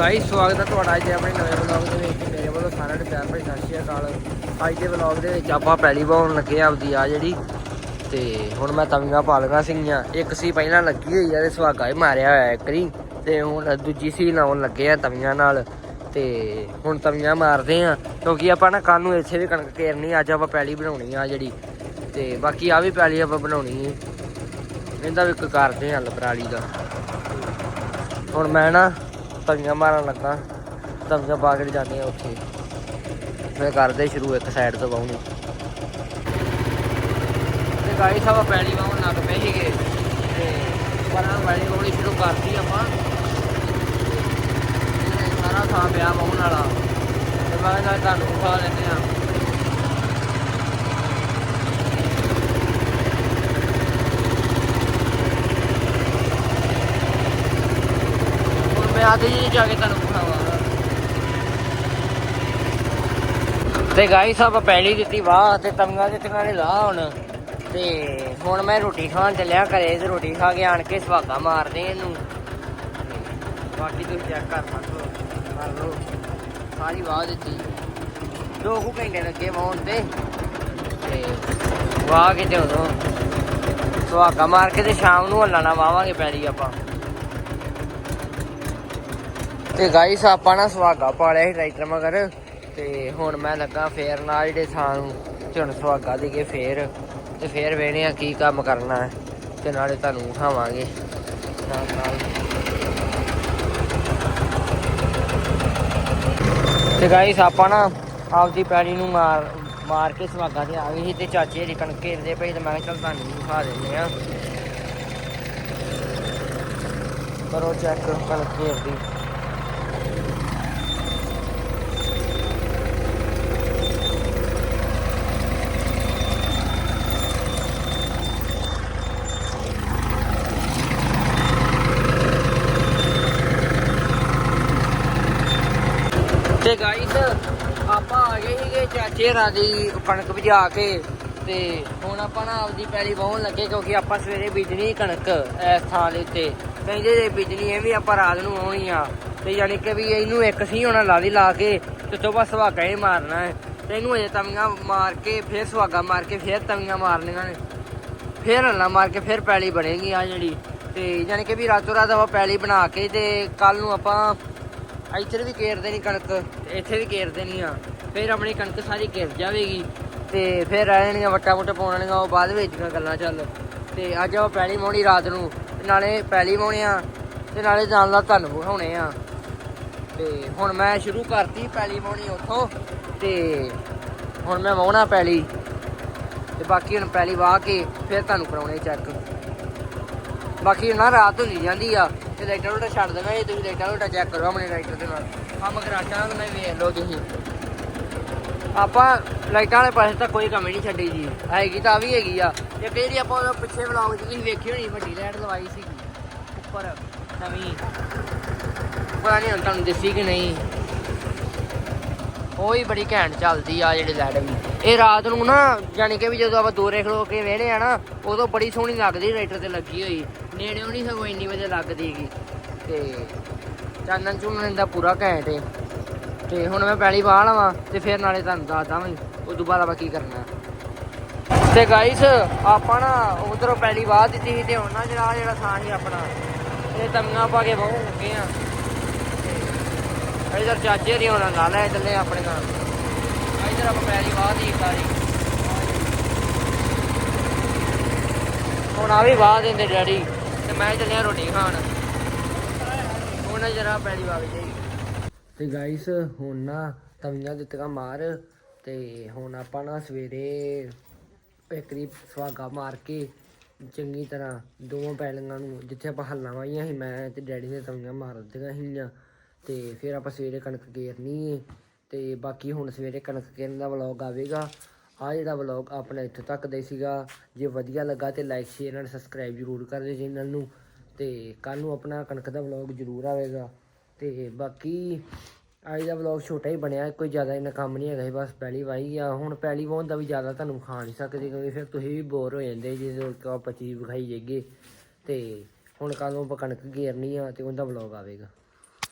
Guys ਸਵਾਗਤ ਹੈ ਤੁਹਾਡਾ ਅੱਜ ਆਪਣੇ ਨਵੇਂ ਵਲੌਗ ਦੇ ਵਿੱਚ। ਮੇਰੇ ਵੱਲੋਂ ਸਾਰਿਆਂ ਨੂੰ ਪਿਆਰ ਭਰੀ ਸਤਿ ਸ਼੍ਰੀ ਅਕਾਲ। ਅੱਜ ਦੇ ਵਲੌਗ ਦੇ ਵਿੱਚ ਆਪਾਂ ਪਹਿਲੀ ਵਾਰ ਲੱਗੇ ਆ ਆਪਦੀ ਆ ਜਿਹੜੀ। ਤੇ ਹੁਣ ਮੈਂ ਤਵੀਆਂ ਪਾ ਲਗਾ ਸੀਗੀਆਂ। ਇੱਕ ਸੀ ਪਹਿਲਾਂ ਲੱਗੀ ਹੋਈ ਆ ਤੇ ਸੁਹਾਗਾ ਹੀ ਮਾਰਿਆ ਹੋਇਆ ਇੱਕ ਰੀ। ਤੇ ਹੁਣ ਦੂਜੀ ਸੀ ਲਾਉਣ ਲੱਗੇ ਆ ਤਵੀਆਂ ਨਾਲ। ਤੇ ਹੁਣ ਤਵੀਆਂ ਮਾਰਦੇ ਆ ਕਿਉਂਕਿ ਆਪਾਂ ਨਾ ਕੱਲ ਨੂੰ ਇੱਥੇ ਵੀ ਕਣਕ ਕੇਰਨੀ ਅੱਜ ਆਪਾਂ ਪੈਲੀ ਬਣਾਉਣੀ ਆ ਜਿਹੜੀ। ਤੇ ਬਾਕੀ ਆ ਵੀ ਪੈਲੀ ਆਪਾਂ ਬਣਾਉਣੀ ਹੈ ਇਹਦਾ ਵੀ ਇੱਕ ਕਰਦੇ ਆ ਲਪਰਾਲੀ ਦਾ। ਹੁਣ ਮੈਂ ਨਾ ਤਵੀਆਂ ਮਾਰਨ ਲੱਗਾ ਤਵੀਆਂ ਪਾ ਕੇ ਜਾਂਦੇ ਆ ਉੱਥੇ। ਫਿਰ ਕਰਦੇ ਸ਼ੁਰੂ ਇੱਕ ਸਾਈਡ ਤੋਂ ਬਾਉਣੀ ਤੇ ਗਾਈ ਸਭ ਪੈਲੀ ਵਾਉਣ ਲੱਗ ਪਏ ਸੀਗੇ। ਤੇ ਪਰਾਂ ਪੈਲੀ ਵਾਉਣੀ ਸ਼ੁਰੂ ਕਰਤੀ ਆਪਾਂ। ਸਾਰਾ ਥਾਂ ਪਿਆ ਵਾਉਣ ਵਾਲਾ ਤੇ ਮੈਂ ਨਾਲ ਤੁਹਾਨੂੰ ਖਾ ਲੈਂਦੇ ਆ ਮੈਂ ਆਦੇ ਜੀ ਜਾ ਕੇ ਤੁਹਾਨੂੰ ਖਾਵਾਂਗਾ ਤੇ ਗਾਈ ਸਭ ਪੈਲੀ ਦਿੱਤੀ, ਵਾਹ, ਤੇ ਤੰਗਾ ਦਿੱਤੀਆਂ ਨੇ ਲਾ ਹੁਣ। ਤੇ ਹੁਣ ਮੈਂ ਰੋਟੀ ਖਾਣ ਚੱਲਿਆ ਘਰੇ, ਤੇ ਰੋਟੀ ਖਾ ਕੇ ਆਣ ਕੇ ਸੁਹਾਗਾ ਮਾਰਦੇ ਇਹਨੂੰ। ਬਾਕੀ ਤੁਸੀਂ ਚੈੱਕ ਕਰ ਸਕਦੇ ਹੋ, ਕਰ ਲਓ। ਸਾਰੀ ਵਾਹ ਦਿੱਤੀ। ਦੋ ਕੁ ਘੰਟੇ ਲੱਗੇ ਵਾਉਣ ਤੇ। ਤੇ ਵਾਹ ਕੇ ਤੇ ਉਦੋਂ ਸੁਹਾਗਾ ਮਾਰ ਕੇ ਤੇ ਸ਼ਾਮ ਨੂੰ ਹੱਲਣਾ ਵਾਵਾਂਗੇ ਪੈਲੀ ਆਪਾਂ। ਤੇ ਗਾਈਸ ਆਪਾਂ ਨਾ ਸੁਹਾਗਾ ਪਾ ਲਿਆ ਸੀ ਟਰੈਕਟਰ ਮਗਰ, ਤੇ ਹੁਣ ਮੈਂ ਲੱਗਾ ਫੇਰ ਨਾਲ ਜਿਹੜੇ ਥਾਂ ਨੂੰ ਝੁਣ ਸੁਹਾਗਾ ਦੇ ਕੇ ਫੇਰ, ਤੇ ਫੇਰ ਵੇਣੇ ਆ ਕੀ ਕੰਮ ਕਰਨਾ ਹੈ, ਤੇ ਨਾਲੇ ਤੁਹਾਨੂੰ ਉਠਾਵਾਂਗੇ। ਨਾਲ ਨਾਲ। ਤੇ ਗਾਈਸ ਆਪਾਂ ਨਾ ਆਪਦੀ ਪੈੜੀ ਨੂੰ ਮਾਰ ਮਾਰ ਕੇ ਸੁਹਾਗਾ ਤੇ ਆ ਗਏ ਸੀ, ਤੇ ਚਾਚੇ ਦੀ ਕਣਕ ਘੇਰਦੇ ਪਏ ਤੇ ਮੈਂ ਕਿਹਾ ਚੱਲ ਤੁਹਾਨੂੰ ਵੀ ਦਿਖਾ ਦਿੰਦੇ ਆ ਕਰੋ ਚੈੱਕ ਕਣਕ ਘੇਰਦੀ ਤੇ ਗਾਈਸ ਆਪਾਂ ਆ ਗਏ ਸੀਗੇ ਚਾਚੇ ਰਾਂ ਦੀ ਕਣਕ ਭਜਾ ਕੇ ਤੇ ਹੁਣ ਆਪਾਂ ਨਾ ਆਪਦੀ ਪੈਲੀ ਵਾਹਣ ਲੱਗੇ ਕਿਉਂਕਿ ਆਪਾਂ ਸਵੇਰੇ ਬੀਜਣੀ ਕਣਕ ਇਸ ਥਾਂ ਦੇ ਉੱਤੇ। ਕਹਿੰਦੇ ਜੇ ਬੀਜਣੀ ਇਹ ਵੀ ਆਪਾਂ ਰਾਤ ਨੂੰ ਆਉਣੀ ਆ। ਤੇ ਯਾਨੀ ਕਿ ਵੀ ਇਹਨੂੰ ਇੱਕ ਸੀ ਹੋਣਾ ਲਾ ਲਾਦੀ ਲਾ ਕੇ ਤੇ ਤੋਂ ਬਸ ਸੁਹਾਗਾ ਹੀ ਮਾਰਨਾ ਹੈ ਤੇ ਇਹਨੂੰ ਅਜੇ ਤਵੀਆਂ ਮਾਰ ਕੇ ਫਿਰ ਸੁਹਾਗਾ ਮਾਰ ਕੇ ਫਿਰ ਤਵੀਆਂ ਮਾਰਨੀਆਂ ਨੇ। ਫਿਰ ਹੱਲਾ ਮਾਰ ਕੇ ਫਿਰ ਪੈਲੀ ਬਣੇਗੀ ਆ ਜਿਹੜੀ। ਤੇ ਯਾਨੀ ਕਿ ਵੀ ਰਾਤੋਂ ਰਾਤ ਆਪਾਂ ਪੈਲੀ ਬਣਾ ਕੇ ਤੇ ਕੱਲ ਨੂੰ ਆਪਾਂ ਇੱਧਰ ਵੀ ਕੇਰ ਨਹੀਂ ਕਣਕ ਤੇ ਇੱਥੇ ਵੀ ਕੇਰ ਨਹੀਂ ਆ। ਫਿਰ ਆਪਣੀ ਕਣਕ ਸਾਰੀ ਘਿਰ ਜਾਵੇਗੀ ਤੇ ਫਿਰ ਰਹਿ ਜਾਣੀਆਂ ਵੱਟਾ ਮੁੱਟ ਪਾਉਣ ਵਾਲੀਆਂ ਉਹ ਬਾਅਦ ਵਿੱਚ ਦੀਆਂ ਗੱਲਾਂ ਚੱਲ। ਤੇ ਅੱਜ ਉਹ ਪੈਲੀ ਮੋਣੀ ਰਾਤ ਨੂੰ, ਤੇ ਨਾਲੇ ਪੈਲੀ ਮੋਣੇ ਆ, ਤੇ ਨਾਲੇ ਜਾਣ ਨਾਲ ਤੁਹਾਨੂੰ ਵਿਖਾਉਣੇ ਆ। ਤੇ ਹੁਣ ਮੈਂ ਸ਼ੁਰੂ ਕਰਤੀ ਪੈਲੀ ਮੋਣੀ ਉੱਥੋਂ, ਤੇ ਹੁਣ ਮੈਂ ਵਾਉਣਾ ਪੈਲੀ। ਤੇ ਬਾਕੀ ਹੁਣ ਪੈਲੀ ਵਾਹ ਕੇ ਫਿਰ ਤੁਹਾਨੂੰ ਕਰਾਉਣੇ ਚੈੱਕ ਬਾਕੀ ਨਾ ਰਾਤ ਹੁੰਦੀ ਜਾਂਦੀ ਆ। ਤੇ ਲਾਈਟਰ ਉਲਟਾ ਛੱਡ ਦੇਣਾ ਇਹ ਤੁਸੀਂ ਲਾਈਟਰ ਉਲਟਾ ਚੈੱਕ ਕਰੋ ਆਪਣੇ ਲਾਈਟਰ ਦੇ ਨਾਲ। ਕੰਮ ਕਰਾਟਾਂ ਨਾਲ ਵੇਖ ਲਓ ਤੁਸੀਂ। ਆਪਾਂ ਲਾਈਟਾਂ ਵਾਲੇ ਪਾਸੇ ਤਾਂ ਕੋਈ ਕਮੀ ਨਹੀਂ ਛੱਡੀ ਜੀ। ਹੈਗੀ ਤਾਂ ਵੀ ਹੈਗੀ ਆ। ਇੱਕ ਜਿਹੜੀ ਆਪਾਂ ਉਹਦੇ ਪਿੱਛੇ ਵਲੌਗ 'ਚ ਤੁਸੀਂ ਵੇਖੀ ਹੋਣੀ ਵੱਡੀ ਲਾਈਟ ਲਵਾਈ ਸੀ ਉੱਪਰ ਨਵੀਂ। ਪਤਾ ਨਹੀਂ ਹੁਣ ਤੁਹਾਨੂੰ ਦੱਸੀ ਕਿ ਨਹੀਂ। ਉਹ ਹੀ ਬੜੀ ਘੈਂਟ ਚੱਲਦੀ ਆ ਜਿਹੜੀ ਲਾਈਟ ਵੀ। ਇਹ ਰਾਤ ਨੂੰ ਨਾ ਯਾਨੀ ਕਿ ਵੀ ਜਦੋਂ ਆਪਾਂ ਦੂਰੇ ਖਲੋ ਕੇ ਵੇਹਣੇ ਆ ਨਾ ਉਦੋਂ ਬੜੀ ਸੋਹਣੀ ਲੱਗਦੀ ਰਾਈਟਰ ਤੇ ਲੱਗੀ ਹੋਈ। ਨੇੜਿਓਂ ਨਹੀਂ ਸਗੋਂ ਇੰਨੀ ਵਜੇ ਲੱਗਦੀ ਹੈਗੀ ਤੇ ਚਾਨਣ ਚੁਣਨ ਦਾ ਪੂਰਾ ਘੈਂਟ ਏ। ਤੇ ਹੁਣ ਮੈਂ ਪਹਿਲੀ ਵਾਹ ਲਵਾਂ ਤੇ ਫਿਰ ਨਾਲੇ ਤੁਹਾਨੂੰ ਦੱਸਦਾ ਮੈਂ ਉਸ ਤੋਂ ਬਾਅਦ ਆਪਾਂ ਕੀ ਕਰਨਾ। ਤੇ ਗਾਈਸ ਆਪਾਂ ਨਾ ਉਧਰੋਂ ਪਹਿਲੀ ਵਾਹ ਦਿੱਤੀ ਸੀ ਤੇ ਹੁਣ ਨਾ ਜਿਹੜਾ ਜਿਹੜਾ ਥਾਂ ਸੀ ਆਪਣਾ, ਇਹ ਤੰਗਾ ਪਾ ਕੇ ਬਹੁ ਲੱਗੇ ਆ। ਇਧਰ ਚਾਚੇ ਦੀ ਹੁਣ ਲਾ ਲੈ ਚੱਲੇ ਆਪਣੇ ਨਾਲ। ਇਧਰ ਆਪਾਂ ਪਹਿਲੀ ਵਾਹ ਦੀ ਸਾਰੀ। ਹੁਣ ਆ ਵੀ ਵਾਹ ਦਿੰਦੇ ਡੈਡੀ। ਤੇ ਮੈਂ ਚੱਲਿਆ ਰੋਟੀ ਖਾਣ। ਹੁਣ ਜਰਾ ਪਹਿਲੀ ਵਾਹ ਜਾਈ ਤੇ ਗਾਈਸ ਹੁਣ ਨਾ ਤਵੀਆਂ ਦਿੱਤੀਆਂ ਮਾਰ ਤੇ ਹੁਣ ਆਪਾਂ ਨਾ ਸਵੇਰੇ ਇੱਕ ਸੁਹਾਗਾ ਮਾਰ ਕੇ ਚੰਗੀ ਤਰ੍ਹਾਂ ਦੋਵਾਂ ਪੈਲੀਆਂ ਨੂੰ ਜਿੱਥੇ ਆਪਾਂ ਹੱਲਾਂ ਵਾਈਆਂ ਸੀ, ਮੈਂ ਤੇ ਡੈਡੀ ਨੇ ਤਵੀਆਂ ਮਾਰ ਦਿੱਤੀਆਂ ਸੀਗੀਆਂ। ਤੇ ਫਿਰ ਆਪਾਂ ਸਵੇਰੇ ਕਣਕ ਕੇਰਨੀ ਏ ਤੇ ਬਾਕੀ ਹੁਣ ਸਵੇਰੇ ਕਣਕ ਕੇਰਨ ਦਾ ਵਲੌਗ ਆਵੇਗਾ। ਆ ਜਿਹੜਾ ਵਲੌਗ ਆਪਣਾ ਇੱਥੋਂ ਤੱਕ ਦੇ ਸੀਗਾ। ਜੇ ਵਧੀਆ ਲੱਗਾ ਤੇ ਲਾਈਕ ਸ਼ੇਅਰ ਐਂਡ ਸਬਸਕ੍ਰਾਈਬ ਜ਼ਰੂਰ ਕਰ ਦਿਓ ਚੈਨਲ ਨੂੰ। ਤੇ ਕੱਲ ਨੂੰ ਆਪਣਾ ਕਣਕ ਦਾ ਵਲੌਗ ਜ਼ਰੂਰ ਆਵੇਗਾ। ਤੇ ਬਾਕੀ ਅੱਜ ਦਾ ਵਲੌਗ ਛੋਟਾ ਹੀ ਬਣਿਆ, ਕੋਈ ਜ਼ਿਆਦਾ ਇੰਨਾ ਕੰਮ ਨਹੀਂ ਹੈਗਾ ਸੀ, ਬਸ ਪਹਿਲੀ ਵਾਈ ਆ। ਹੁਣ ਪਹਿਲੀ ਵਾਹਨ ਦਾ ਵੀ ਜ਼ਿਆਦਾ ਤੁਹਾਨੂੰ ਖਾ ਨਹੀਂ ਸਕਦੇ, ਕਿਉਂਕਿ ਫਿਰ ਤੁਸੀਂ ਵੀ ਬੋਰ ਹੋ ਜਾਂਦੇ ਜੇ ਆਪਾਂ ਚੀਜ਼ ਵਿਖਾਈ ਜਾਈਏ। ਤੇ ਹੁਣ ਕੱਲ ਨੂੰ ਆਪਾਂ ਕਣਕ ਘੇਰਨੀ ਆ ਤੇ ਉਹਦਾ ਵਲੌਗ ਆਵੇਗਾ।